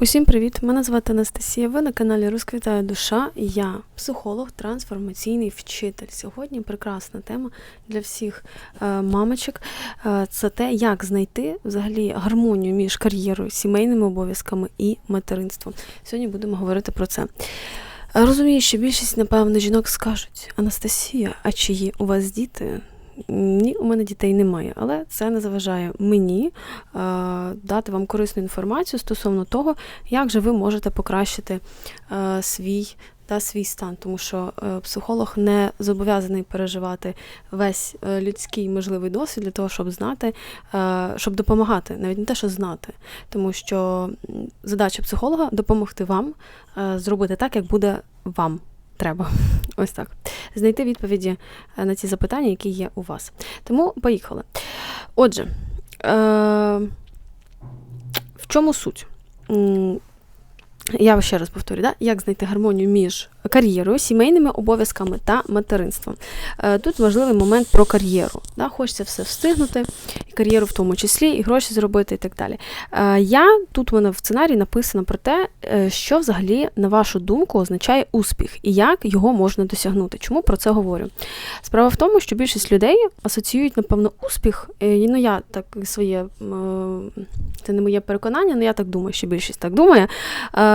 Усім привіт! Мене звати Анастасія. Ви на каналі Розквітає душа. Я психолог, трансформаційний вчитель. Сьогодні прекрасна тема для всіх е, мамочок. Е, це те, як знайти взагалі гармонію між кар'єрою, сімейними обов'язками і материнством. Сьогодні будемо говорити про це. Розумію, що більшість, напевно, жінок скажуть: Анастасія, а чи є у вас діти? Ні, у мене дітей немає, але це не заважає мені е, дати вам корисну інформацію стосовно того, як же ви можете покращити е, свій та свій стан, тому що е, психолог не зобов'язаний переживати весь людський можливий досвід для того, щоб знати, щоб допомагати, навіть не те, що знати, тому що задача психолога допомогти вам зробити так, як буде вам треба. Ось так. Знайти відповіді е, на ці запитання, які є у вас. Тому поїхали. Отже, е, в чому суть? Я ще раз повторю, да? як знайти гармонію між кар'єрою, сімейними обов'язками та материнством. Е, Тут важливий момент про кар'єру. Да? Хочеться все встигнути, і кар'єру в тому числі, і гроші зробити, і так далі. Е, Я тут у мене в сценарії написано про те, е, що взагалі, на вашу думку, означає успіх і як його можна досягнути. Чому про це говорю? Справа в тому, що більшість людей асоціюють, напевно, успіх. Ну, я так своє, це не моє переконання, але я так думаю, що більшість так думає,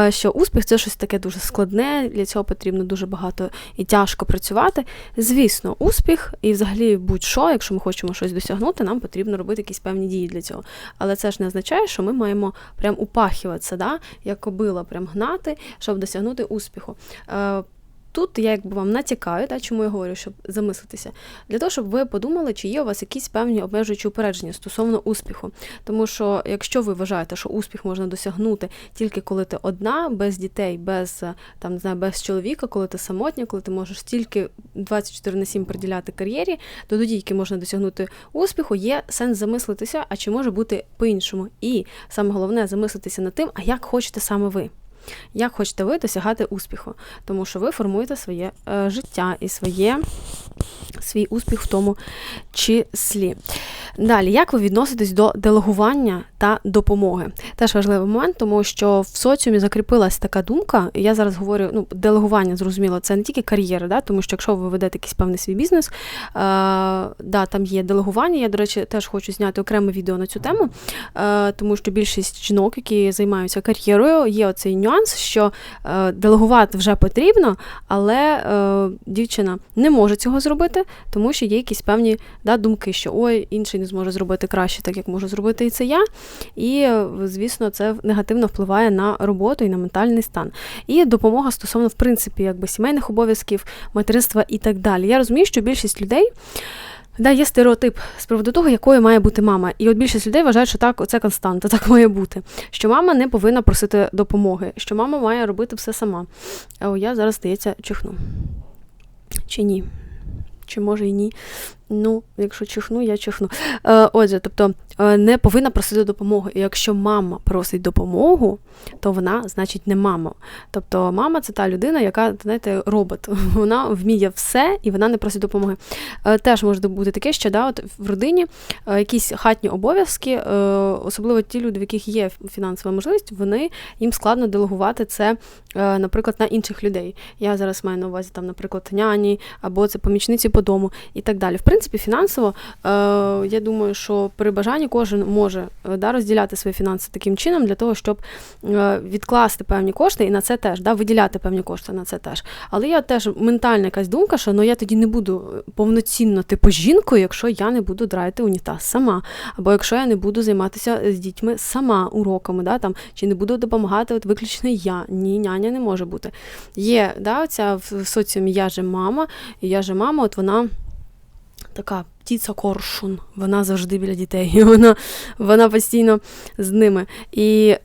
що успіх це щось таке дуже складне, для цього потрібно дуже багато і тяжко працювати. Звісно, успіх і взагалі будь-що, якщо ми хочемо щось досягнути, нам потрібно робити якісь певні дії для цього. Але це ж не означає, що ми маємо прям упахіватися, да? як кобила, прям гнати, щоб досягнути успіху. Тут я якби вам натякаю, та, чому я говорю, щоб замислитися, для того, щоб ви подумали, чи є у вас якісь певні обмежуючі упередження стосовно успіху. Тому що якщо ви вважаєте, що успіх можна досягнути тільки коли ти одна, без дітей, без е, там не знаю, без чоловіка, коли ти самотня, коли ти можеш стільки 24 на 7 приділяти кар'єрі, то тоді, які можна досягнути успіху, є сенс замислитися, а чи може бути по-іншому. І саме головне замислитися над тим, а як хочете саме ви. Як хочете ви досягати успіху, тому що ви формуєте своє е, життя і своє, свій успіх в тому числі. Далі, як ви відноситесь до делегування та допомоги? Теж важливий момент, тому що в соціумі закріпилась така думка. Я зараз говорю, ну, делегування, зрозуміло, це не тільки кар'єра, да, тому що якщо ви ведете якийсь певний свій бізнес, е, да, там є делегування. Я, до речі, теж хочу зняти окреме відео на цю тему, е, тому що більшість жінок, які займаються кар'єрою, є оцей нюанс, що е, делегувати вже потрібно, але е, дівчина не може цього зробити, тому що є якісь певні да, думки, що ой, інший не зможе зробити краще, так як можу зробити і це я. І, е, звісно, це негативно впливає на роботу і на ментальний стан. І допомога стосовно, в принципі, якби сімейних обов'язків, материнства і так далі. Я розумію, що більшість людей. Да, є стереотип з приводу того, якою має бути мама. І от більшість людей вважають, що так, це константа, так має бути. Що мама не повинна просити допомоги, що мама має робити все сама. А я зараз, здається, чихну. Чи ні? Чи може і ні? Ну, якщо чихну, я чихну. Е, отже, тобто е, не повинна просити допомоги. Якщо мама просить допомогу, то вона, значить, не мама. Тобто мама це та людина, яка, знаєте, робот. Вона вміє все і вона не просить допомоги. Е, теж може бути таке, що да, от в родині якісь хатні обов'язки, особливо ті люди, в яких є фінансова можливість, вони їм складно делегувати це, наприклад, на інших людей. Я зараз маю на увазі, там, наприклад, няні або це помічниці по дому і так далі. В принципі, фінансово, е, я думаю, що при бажанні кожен може е, да, розділяти свої фінанси таким чином для того, щоб е, відкласти певні кошти і на це теж, да, виділяти певні кошти на це теж. Але я теж ментальна якась думка, що ну я тоді не буду повноцінно типу жінкою, якщо я не буду драйти унітаз сама, або якщо я не буду займатися з дітьми сама уроками, да, там, чи не буду допомагати от виключно я. Ні, няня не може бути. Є да, ця в соціумі я же мама, і я же мама, от вона така птиця коршун, вона завжди біля дітей, вона, вона постійно з ними. І,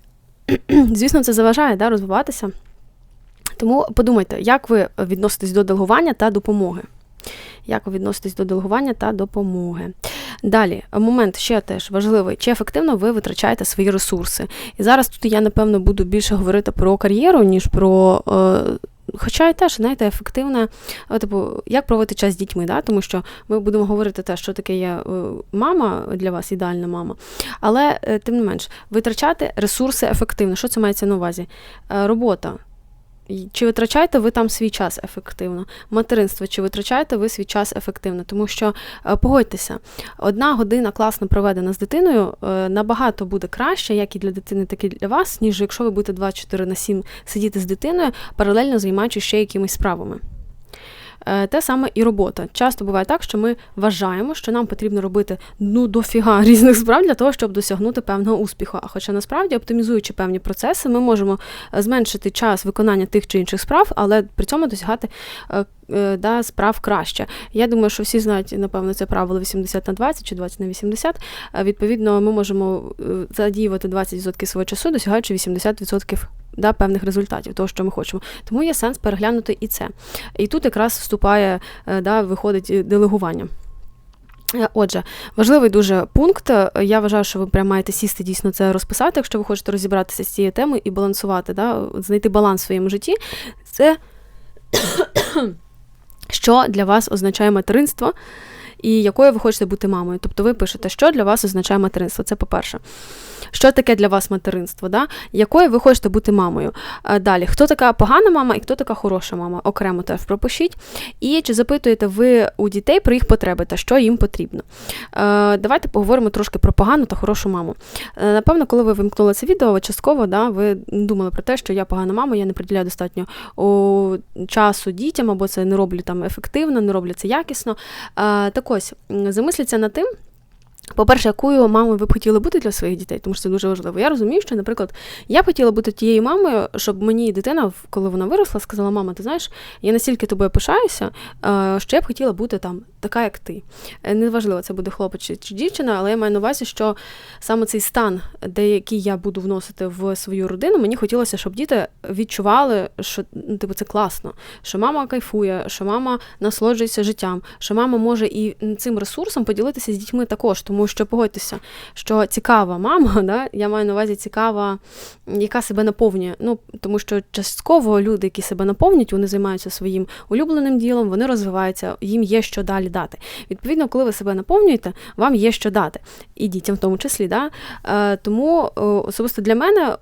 звісно, це заважає да, розвиватися. Тому подумайте, як ви відноситесь до делегування та допомоги. Як ви відноситесь до делегування та допомоги? Далі, момент ще теж важливий, чи ефективно ви витрачаєте свої ресурси. І зараз тут я, напевно, буду більше говорити про кар'єру, ніж про е, хоча і теж, знаєте, ефективне, типу, як проводити час з дітьми, да? тому що ми будемо говорити те, що таке є мама для вас, ідеальна мама. Але, тим не менш, витрачати ресурси ефективно. Що це мається на увазі? Робота. Чи витрачаєте ви там свій час ефективно? Материнство, чи витрачаєте ви свій час ефективно? Тому що е, погодьтеся, одна година класно проведена з дитиною е, набагато буде краще, як і для дитини, так і для вас, ніж якщо ви будете 24 на 7 сидіти з дитиною, паралельно займаючись ще якимись справами. Е, те саме і робота. Часто буває так, що ми вважаємо, що нам потрібно робити ну дофіга різних справ для того, щоб досягнути певного успіху. А хоча насправді, оптимізуючи певні процеси, ми можемо е, зменшити час виконання тих чи інших справ, але при цьому досягати е, да, справ краще. Я думаю, що всі знають, напевно, це правило 80 на 20 чи 20 на 80. Відповідно, ми можемо задіювати 20% свого часу, досягаючи 80% да, певних результатів, того, що ми хочемо. Тому є сенс переглянути і це. І тут якраз вступає, е, да, виходить делегування. Е, отже, важливий дуже пункт. Я вважаю, що ви прямо маєте сісти дійсно це розписати, якщо ви хочете розібратися з цією темою і балансувати, да, знайти баланс в своєму житті. Це що для вас означає материнство і якою ви хочете бути мамою. Тобто ви пишете, що для вас означає материнство. Це по-перше що таке для вас материнство, да? якою ви хочете бути мамою. Далі, хто така погана мама і хто така хороша мама, окремо теж пропишіть. І чи запитуєте ви у дітей про їх потреби та що їм потрібно. Давайте поговоримо трошки про погану та хорошу маму. Е, напевно, коли ви вимкнули це відео, частково да, ви думали про те, що я погана мама, я не приділяю достатньо часу дітям, або це не роблю там ефективно, не роблю це якісно. Так ось, замисліться над тим. По-перше, якою мамою ви б хотіли бути для своїх дітей, тому що це дуже важливо. Я розумію, що, наприклад, я б хотіла бути тією мамою, щоб мені дитина, коли вона виросла, сказала: Мама, ти знаєш, я настільки тобою пишаюся, що я б хотіла бути там така, як ти. Е, неважливо, це буде хлопець чи дівчина, але я маю на увазі, що саме цей стан, який я буду вносити в свою родину, мені хотілося, щоб діти відчували, що ну, типу, це класно, що мама кайфує, що мама насолоджується життям, що мама може і цим ресурсом поділитися з дітьми також. Тому що погодьтеся, що цікава мама, да, я маю на увазі цікава, яка себе наповнює. Ну, Тому що частково люди, які себе наповнюють, вони займаються своїм улюбленим ділом, вони розвиваються, їм є що далі дати. Відповідно, коли ви себе наповнюєте, вам є що дати. І дітям в тому числі. Да? Е, тому е, особисто для мене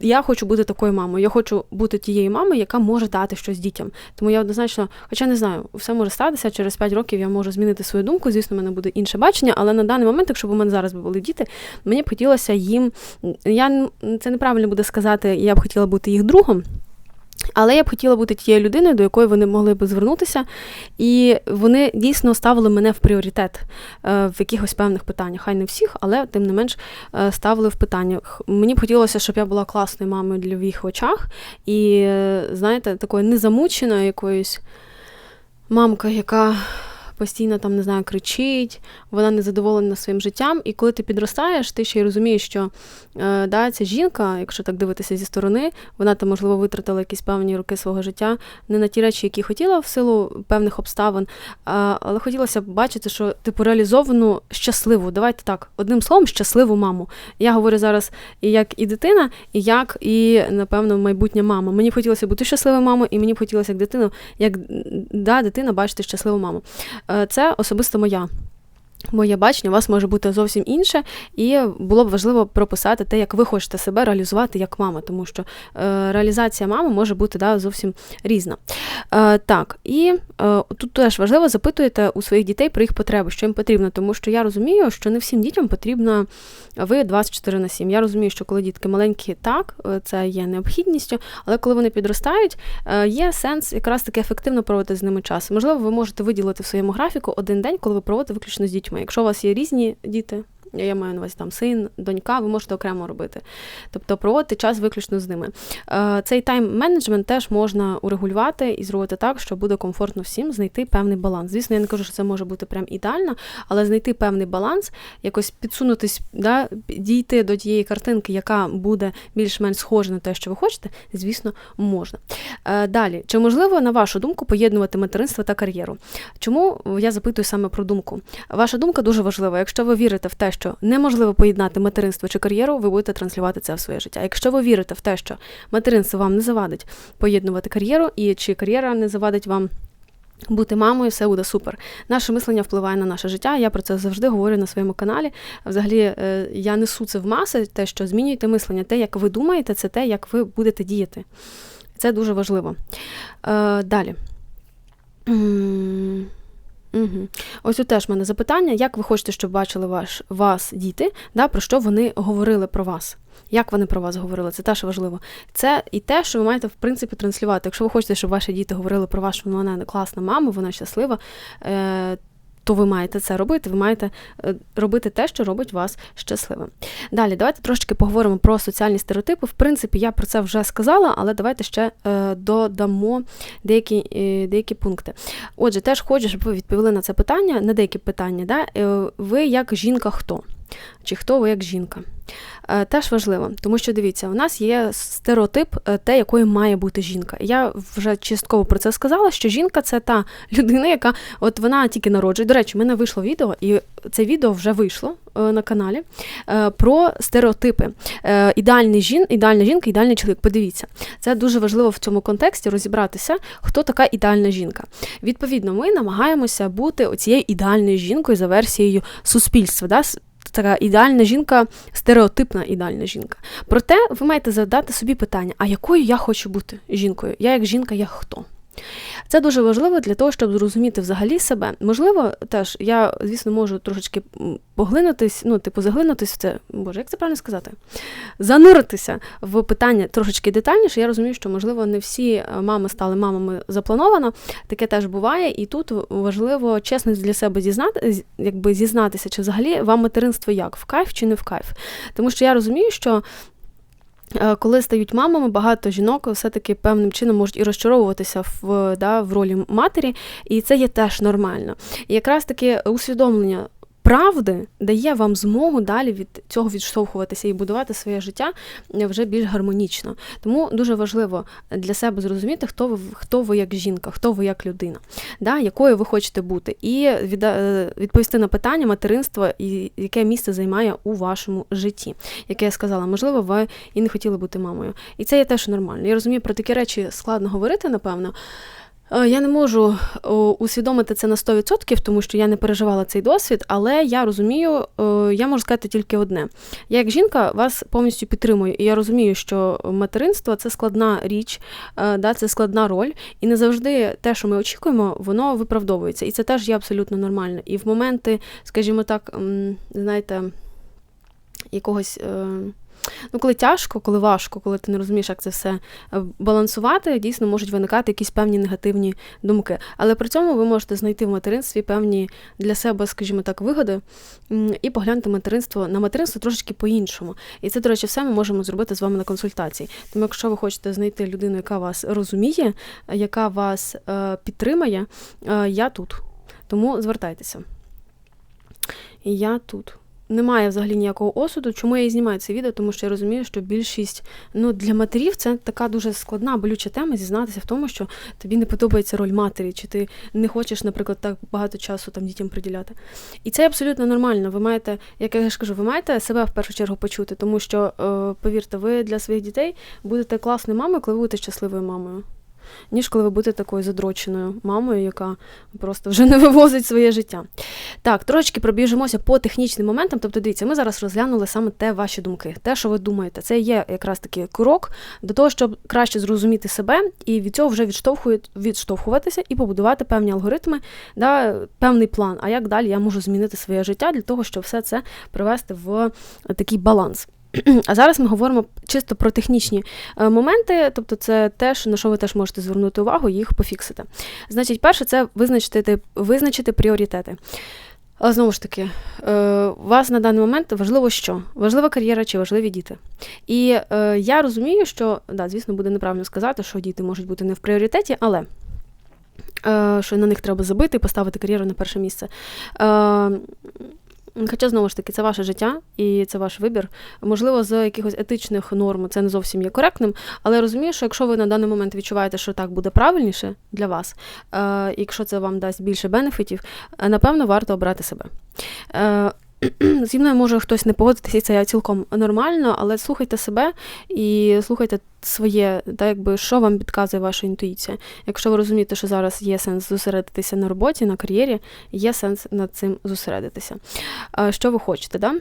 я хочу бути такою мамою. Я хочу бути тією мамою, яка може дати щось дітям. Тому я однозначно, хоча не знаю, все може статися, через 5 років я можу змінити свою думку. Звісно, в мене буде інше бачення, але на даний момент, якщо б у мене зараз були діти, мені б хотілося їм. Я це неправильно буде сказати, я б хотіла бути їх другом. Але я б хотіла бути тією людиною, до якої вони могли б звернутися, і вони дійсно ставили мене в пріоритет е, в якихось певних питаннях. Хай не всіх, але тим не менш е, ставили в питаннях. Мені б хотілося, щоб я була класною мамою для в їх очах, і, е, знаєте, такою незамученою якоюсь мамкою, яка постійно там не знаю, кричить, вона не задоволена своїм життям. І коли ти підростаєш, ти ще й розумієш, що е, да, ця жінка, якщо так дивитися зі сторони, вона там, можливо, витратила якісь певні роки свого життя не на ті речі, які хотіла в силу певних обставин. А, але хотілося б бачити, що типу реалізовану щасливу. Давайте так, одним словом, щасливу маму. Я говорю зараз і як і дитина, і як і, напевно, майбутня мама. Мені б хотілося бути щасливою мамою, і мені б хотілося як дитину, як да, дитина бачити щасливу маму. Е, це особисто моя. Моє бачення у вас може бути зовсім інше, і було б важливо прописати те, як ви хочете себе реалізувати як мама, тому що е, реалізація мами може бути да, зовсім різна. Е, Так, і е, тут теж важливо запитуєте у своїх дітей про їх потреби, що їм потрібно, тому що я розумію, що не всім дітям потрібно ви 24 на 7. Я розумію, що коли дітки маленькі, так, це є необхідністю, але коли вони підростають, є сенс якраз таки ефективно проводити з ними час. Можливо, ви можете виділити в своєму графіку один день, коли ви проводите виключно з дітьми. Якщо у вас є різні діти, я маю на увазі там син, донька, ви можете окремо робити. Тобто проводити час виключно з ними. Е, цей тайм-менеджмент теж можна урегулювати і зробити так, що буде комфортно всім знайти певний баланс. Звісно, я не кажу, що це може бути прям ідеально, але знайти певний баланс, якось підсунутись, да, дійти до тієї картинки, яка буде більш-менш схожа на те, що ви хочете, звісно, можна. Е, далі, чи можливо, на вашу думку, поєднувати материнство та кар'єру? Чому я запитую саме про думку? Ваша думка дуже важлива. Якщо ви вірите в те, що неможливо поєднати материнство чи кар'єру, ви будете транслювати це в своє життя. Якщо ви вірите в те, що материнство вам не завадить поєднувати кар'єру, і чи кар'єра не завадить вам. Бути мамою, все буде супер. Наше мислення впливає на наше життя. Я про це завжди говорю на своєму каналі. Взагалі, е, я несу це в маси, те, що змінюєте мислення, те, як ви думаєте, це те, як ви будете діяти. Це дуже важливо. Е, Далі. Угу. Ось тут теж в мене запитання, як ви хочете, щоб бачили ваш, вас діти, да, про що вони говорили про вас? Як вони про вас говорили? Це теж важливо. Це і те, що ви маєте, в принципі, транслювати. Якщо ви хочете, щоб ваші діти говорили про вас, що вона класна мама, вона щаслива, е, то ви маєте це робити. Ви маєте е, робити те, що робить вас щасливим. Далі, давайте трошки поговоримо про соціальні стереотипи. В принципі, я про це вже сказала, але давайте ще е, додамо деякі е, деякі пункти. Отже, теж хочу, щоб ви відповіли на це питання, на деякі питання. Да? Ви як жінка хто? Чи хто ви як жінка? Е, теж важливо, тому що дивіться, у нас є стереотип е, те, якою має бути жінка. Я вже частково про це сказала, що жінка це та людина, яка от вона тільки народжує. До речі, в мене вийшло відео, і це відео вже вийшло е, на каналі про стереотипи. Ідеальний жін, ідеальна жінка, ідеальний чоловік. Подивіться, це дуже важливо в цьому контексті розібратися, хто така ідеальна жінка. Відповідно, ми намагаємося бути оцією ідеальною жінкою за версією суспільства. Да? Така ідеальна жінка, стереотипна ідеальна жінка. Проте ви маєте задати собі питання: а якою я хочу бути жінкою? Я як жінка, я хто? Це дуже важливо для того, щоб зрозуміти взагалі себе. Можливо, теж я, звісно, можу трошечки поглинутись, ну, типу, заглинутись в це, боже, як це правильно сказати? Зануритися в питання трошечки детальніше. Я розумію, що, можливо, не всі е, мами стали мамами заплановано. Таке теж буває, і тут важливо чесно для себе зізнати, якби зізнатися, чи взагалі вам материнство як в кайф чи не в кайф. Тому що я розумію, що коли стають мамами, багато жінок все-таки певним чином можуть і розчаровуватися в да, в ролі матері, і це є теж нормально. І якраз таки усвідомлення правди дає вам змогу далі від цього відштовхуватися і будувати своє життя вже більш гармонічно. Тому дуже важливо для себе зрозуміти, хто ви хто ви як жінка, хто ви як людина, да, якою ви хочете бути, і е, відповісти на питання материнства, і яке місце займає у вашому житті. Яке я сказала, можливо, ви і не хотіли бути мамою. І це є теж нормально. Я розумію, про такі речі складно говорити, напевно. Е, я не можу усвідомити це на 100%, тому що я не переживала цей досвід, але я розумію, е, я можу сказати тільки одне. Я як жінка вас повністю підтримую, і я розумію, що материнство це складна річ, е, це складна роль, і не завжди те, що ми очікуємо, воно виправдовується. І це теж є абсолютно нормально. І в моменти, скажімо так, знаєте, якогось. Ну, коли тяжко, коли важко, коли ти не розумієш, як це все е, балансувати, дійсно можуть виникати якісь певні негативні думки. Але при цьому ви можете знайти в материнстві певні для себе, скажімо так, вигоди і поглянути материнство на материнство трошечки по-іншому. І це, до речі, все ми можемо зробити з вами на консультації. Тому, якщо ви хочете знайти людину, яка вас розуміє, яка вас е, підтримає, е, я тут. Тому звертайтеся. Я тут немає взагалі ніякого осуду. Чому я і знімаю це відео? Тому що я розумію, що більшість ну для матерів це така дуже складна, болюча тема зізнатися в тому, що тобі не подобається роль матері, чи ти не хочеш, наприклад, так багато часу там дітям приділяти. І це абсолютно нормально. Ви маєте, як я ж кажу, ви маєте себе в першу чергу почути, тому що, е, повірте, ви для своїх дітей будете класною мамою, коли ви будете щасливою мамою ніж коли ви будете такою задроченою мамою, яка просто вже не вивозить своє життя. Так, трошечки пробіжимося по технічним моментам. Тобто, дивіться, ми зараз розглянули саме те ваші думки, те, що ви думаєте. Це є якраз таки крок до того, щоб краще зрозуміти себе і від цього вже відштовхуватися і побудувати певні алгоритми, да, певний план. А як далі я можу змінити своє життя для того, щоб все це привести в такий баланс. А зараз ми говоримо чисто про технічні е, моменти, тобто це теж, на що ви теж можете звернути увагу, і їх пофіксити. Значить, перше, це визначити визначити пріоритети. Але знову ж таки, е, у вас на даний момент важливо що? Важлива кар'єра чи важливі діти. І е, я розумію, що, да, звісно, буде неправильно сказати, що діти можуть бути не в пріоритеті, але що на них треба забити поставити кар'єру на перше місце. Хоча, знову ж таки, це ваше життя і це ваш вибір. Можливо, з якихось етичних норм це не зовсім є коректним, але я розумію, що якщо ви на даний момент відчуваєте, що так буде правильніше для вас, е, якщо це вам дасть більше бенефітів, е, напевно, варто обрати себе. Зі мною може хтось не погодитися, і це цілком нормально, але слухайте себе і слухайте своє, так якби що вам підказує ваша інтуїція. Якщо ви розумієте, що зараз є сенс зосередитися на роботі, на кар'єрі, є сенс над цим зосередитися. Що ви хочете, да?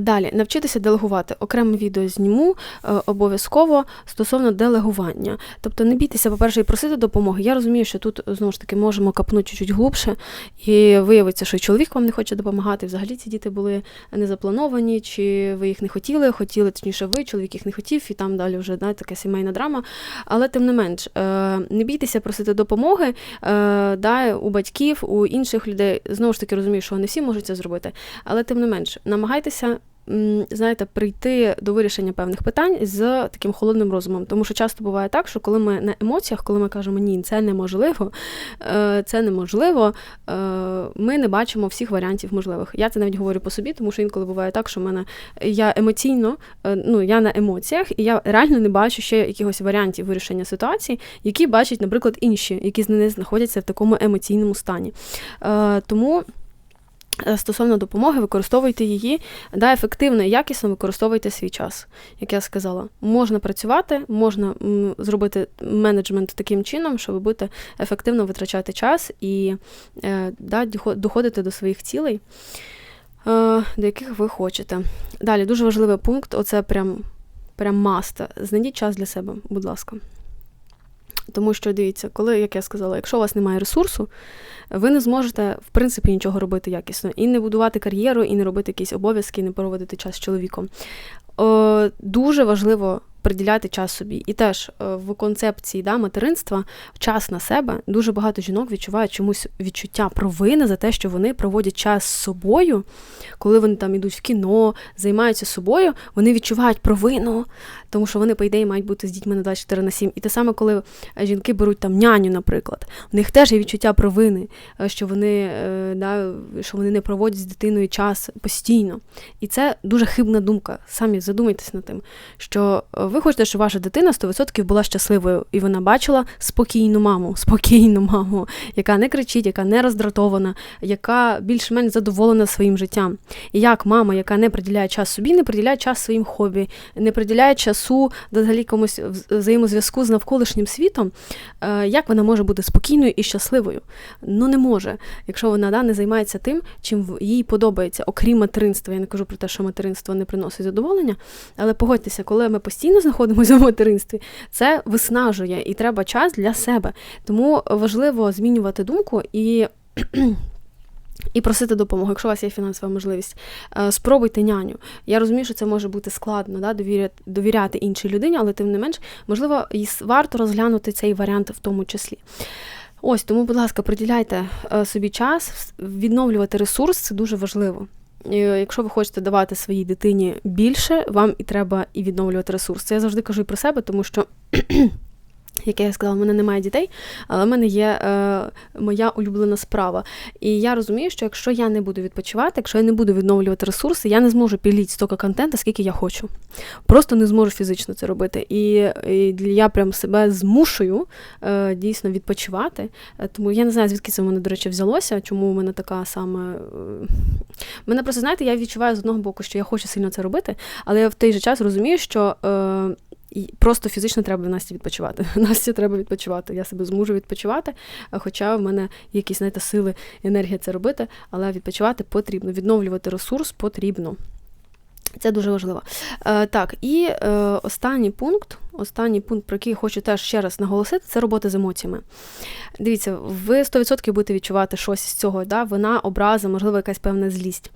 Далі, навчитися делегувати. Окреме відео зніму е, обов'язково стосовно делегування. Тобто не бійтеся, по-перше, і просити допомоги. Я розумію, що тут знову ж таки можемо капнути чуть-чуть глубше, і виявиться, що чоловік вам не хоче допомагати. Взагалі ці діти були не заплановані, чи ви їх не хотіли, хотіли, точніше, ви, чоловік їх не хотів, і там далі вже да, така сімейна драма. Але тим не менш, е, не бійтеся просити допомоги е, да, у батьків, у інших людей. Знову ж таки, розумію, що не всі можуть це зробити, але тим не менш, намагайтеся знаєте, прийти до вирішення певних питань з таким холодним розумом. Тому що часто буває так, що коли ми на емоціях, коли ми кажемо ні, це неможливо, е, це неможливо, е, ми не бачимо всіх варіантів можливих. Я це навіть говорю по собі, тому що інколи буває так, що в мене я емоційно, е, ну я на емоціях, і я реально не бачу ще якихось варіантів вирішення ситуації, які бачать, наприклад, інші, які не знаходяться в такому емоційному стані. Тому. Е, стосовно допомоги, використовуйте її да, ефективно і якісно використовуйте свій час. Як я сказала, можна працювати, можна зробити менеджмент таким чином, щоб будете ефективно витрачати час і е, да, доходити до своїх цілей, е, до яких ви хочете. Далі дуже важливий пункт оце прям прям маста. Знайдіть час для себе, будь ласка. Тому що дивіться, коли, як я сказала, якщо у вас немає ресурсу, ви не зможете, в принципі, нічого робити якісно. І не будувати кар'єру, і не робити якісь обов'язки, і не проводити час з чоловіком. О, Дуже важливо приділяти час собі. І теж е, в концепції да, материнства час на себе дуже багато жінок відчувають чомусь відчуття провини за те, що вони проводять час з собою, коли вони там йдуть в кіно, займаються собою, вони відчувають провину, тому що вони, по ідеї, мають бути з дітьми на 24 на 7. І те саме, коли жінки беруть там няню, наприклад, в них теж є відчуття провини, е, що вони е, да, що вони не проводять з дитиною час постійно. І це дуже хибна думка. Самі задумайтесь над тим, що ви ви хочете, щоб ваша дитина 100% була щасливою, і вона бачила спокійну маму, спокійну маму, яка не кричить, яка не роздратована, яка більш-менш задоволена своїм життям. І як мама, яка не приділяє час собі, не приділяє час своїм хобі, не приділяє часу взагалі комусь взаємозв'язку з навколишнім світом, е, як вона може бути спокійною і щасливою? Ну не може, якщо вона да, не займається тим, чим їй подобається, окрім материнства. Я не кажу про те, що материнство не приносить задоволення, але погодьтеся, коли ми постійно знаходимося в материнстві, це виснажує і треба час для себе. Тому важливо змінювати думку і. І просити допомоги, якщо у вас є фінансова можливість, е, спробуйте няню. Я розумію, що це може бути складно, да, довіряти, довіряти іншій людині, але тим не менш, можливо, і варто розглянути цей варіант в тому числі. Ось тому, будь ласка, приділяйте е, собі час, відновлювати ресурс це дуже важливо. Якщо ви хочете давати своїй дитині більше, вам і треба і відновлювати ресурс. Це я завжди кажу і про себе, тому що як я сказала, в мене немає дітей, але в мене є е, моя улюблена справа. І я розумію, що якщо я не буду відпочивати, якщо я не буду відновлювати ресурси, я не зможу піліть стільки контенту, скільки я хочу. Просто не зможу фізично це робити. І, і я прям себе змушую е, дійсно відпочивати. Е, тому я не знаю, звідки це в мене, до речі, взялося, чому у мене така саме. Е, мене просто, знаєте, я відчуваю з одного боку, що я хочу сильно це робити, але я в той же час розумію, що. Е, і просто фізично треба в Насті відпочивати. Насті треба відпочивати. Я себе зможу відпочивати, хоча в мене якісь знаєте, сили, енергія це робити, але відпочивати потрібно. Відновлювати ресурс потрібно. Це дуже важливо. Е, Так, і е, останній пункт, останній пункт, про який я хочу теж ще раз наголосити, це робота з емоціями. Дивіться, ви 100% будете відчувати щось з цього, да? вина, образа, можливо, якась певна злість.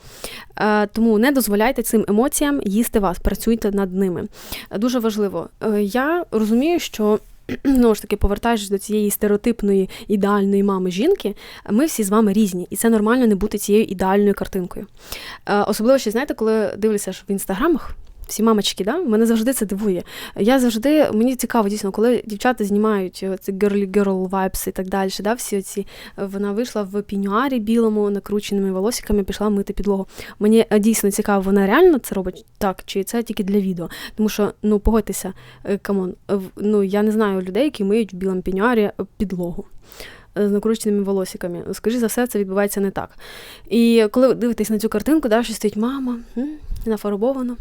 Е, Тому не дозволяйте цим емоціям їсти вас, працюйте над ними. Дуже важливо. Е, я розумію, що знову ж таки, повертаєшся до цієї стереотипної ідеальної мами жінки, ми всі з вами різні, і це нормально не бути цією ідеальною картинкою. Е, особливо ще, знаєте, коли дивлюся в інстаграмах. Всі мамочки, да? мене завжди це дивує. Я завжди, мені цікаво, дійсно, коли дівчата знімають е, ці girly girl vibes і так далі, да? всі оці, вона вийшла в пінюарі білому, накрученими волосиками, пішла мити підлогу. Мені е, дійсно цікаво, вона реально це робить так, чи це тільки для відео. Тому що, ну, погодьтеся, камон, ну, я не знаю людей, які миють в білому пінюарі підлогу. З накрученими волосиками. Скоріше за все, це відбувається не так. І коли ви дивитесь на цю картинку, да, що стоїть мама, нафарбовано,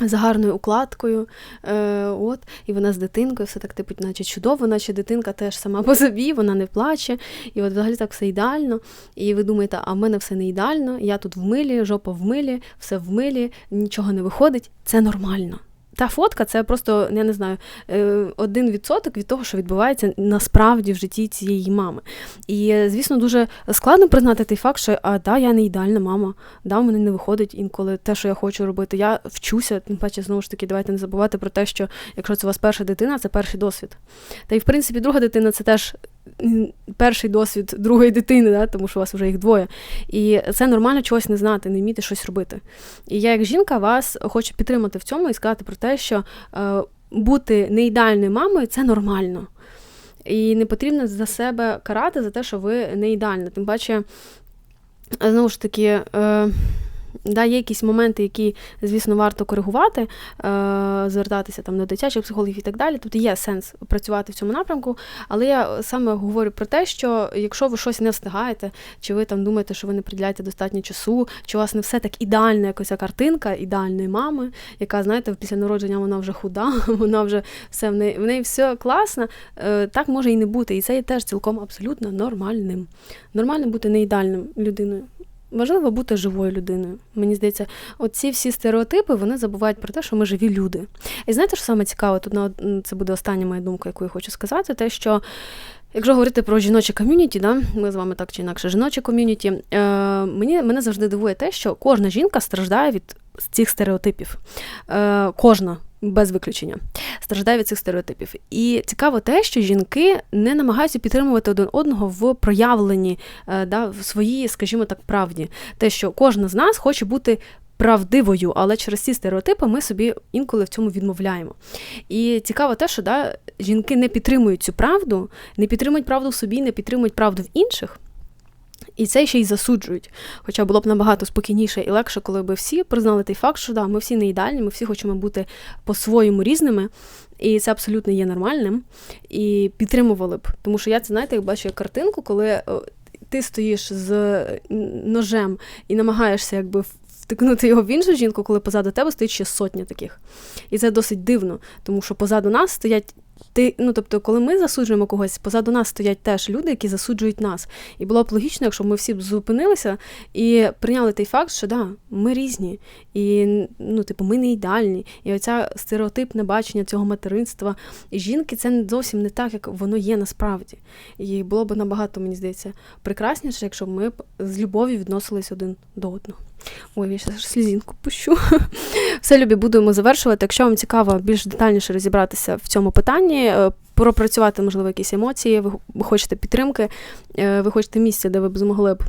з гарною укладкою, е, от, і вона з дитинкою, все так типу, наче чудово, наче дитинка теж сама по собі, вона не плаче, і от взагалі так все ідеально. І ви думаєте, а в мене все не ідеально, я тут в милі, жопа в милі, все в милі, нічого не виходить. Це нормально. Та фотка це просто, я не знаю, е, один відсоток від того, що відбувається насправді в житті цієї мами. І, звісно, дуже складно признати той факт, що а да, я не ідеальна мама, да, в мене не виходить інколи те, що я хочу робити. Я вчуся, тим паче, знову ж таки, давайте не забувати про те, що якщо це у вас перша дитина, це перший досвід. Та й в принципі друга дитина це теж перший досвід другої дитини, да, тому що у вас вже їх двоє. І це нормально чогось не знати, не вміти щось робити. І я, як жінка, вас хочу підтримати в цьому і сказати про те, що е, бути неідеальною мамою це нормально. І не потрібно за себе карати за те, що ви не ідеальна. Тим паче, знову ж таки. Е, Да, Є якісь моменти, які, звісно, варто коригувати, е, звертатися там до дитячих психологів і так далі. Тут є сенс працювати в цьому напрямку. Але я саме говорю про те, що якщо ви щось не встигаєте, чи ви там думаєте, що ви не приділяєте достатньо часу, чи у вас не все так ідеальна якась картинка ідеальної мами, яка, знаєте, після народження вона вже худа, вона вже все в неї в неї все класно, е, так може і не бути. І це є теж цілком абсолютно нормальним. Нормально бути не ідеальним людиною. Важливо бути живою людиною. Мені здається, оці всі стереотипи вони забувають про те, що ми живі люди. І знаєте, що саме цікаво? Тут це буде остання моя думка, яку я хочу сказати, те, що. Якщо говорити про жіноче ком'юніті, да, ми з вами так чи інакше жіноче ком'юніті, е, мені мене завжди дивує те, що кожна жінка страждає від цих стереотипів. Е, Кожна без виключення, страждає від цих стереотипів. І цікаво те, що жінки не намагаються підтримувати один одного в проявленні е, да, в своїй, скажімо так, правді. Те, що кожна з нас хоче бути. Правдивою, але через ці стереотипи ми собі інколи в цьому відмовляємо. І цікаво те, що да, жінки не підтримують цю правду, не підтримують правду в собі, не підтримують правду в інших. І це ще й засуджують. Хоча було б набагато спокійніше і легше, коли б всі признали той факт, що да, ми всі не ідеальні, ми всі хочемо бути по-своєму різними, і це абсолютно є нормальним. І підтримували б. Тому що я це, знаєте, як бачу як картинку, коли ти стоїш з ножем і намагаєшся якби втикнути його в іншу жінку, коли позаду тебе стоїть ще сотня таких. І це досить дивно, тому що позаду нас стоять ти, ну тобто, коли ми засуджуємо когось, позаду нас стоять теж люди, які засуджують нас. І було б логічно, якщо ми всі б зупинилися і прийняли той факт, що да, ми різні, і ну, типу, ми не ідеальні. І оця стереотипне бачення цього материнства і жінки це зовсім не так, як воно є насправді. І було б набагато, мені здається, прекрасніше, якщо б ми б з любов'ю відносились один до одного. Ой, я ще слізінку пущу. Все, любі, будемо завершувати. Якщо вам цікаво більш детальніше розібратися в цьому питанні, е, пропрацювати, можливо, якісь емоції, ви хочете підтримки, е, ви хочете місця, де ви б змогли б.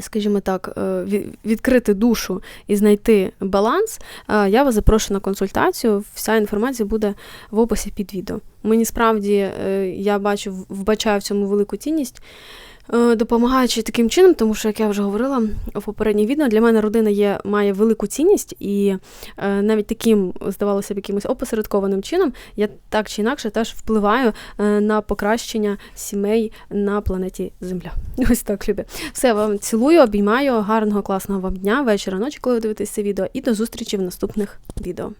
Скажімо так, е, відкрити душу і знайти баланс, я вас запрошую на консультацію. Вся інформація буде в описі під відео. Мені справді я бачу, вбачаю в цьому велику цінність. Е, допомагаючи таким чином, тому що, як я вже говорила в попередніх відео, для мене родина є, має велику цінність, і е, навіть таким, здавалося б, якимось опосередкованим чином я так чи інакше теж впливаю е, на покращення сімей на планеті Земля. Ось так, любі. Все, вам цілую, обіймаю, гарного, класного вам дня, вечора, ночі, коли ви дивитесь це відео, і до зустрічі в наступних відео.